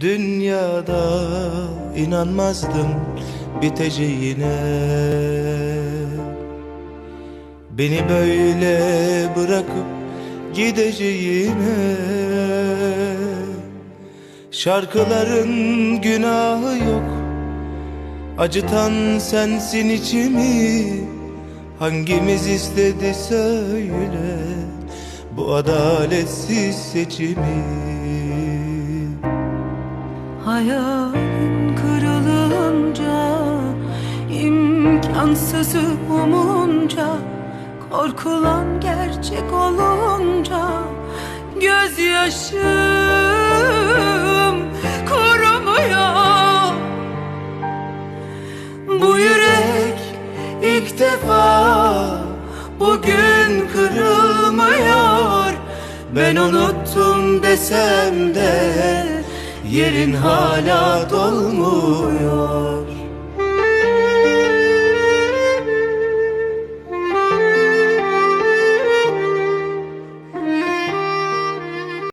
Dünyada inanmazdım biteceğine. Beni böyle bırakıp gideceğine. Şarkıların günahı yok. Acıtan sensin içimi. Hangimiz istedi söyle. Bu adaletsiz seçimi Hayalin kırılınca imkansızı umunca Korkulan gerçek olunca Gözyaşım kurumuyor. Bu yürek ilk defa bugün kırılmıyor. Ben unuttum desem de yerin hala dolmuyor.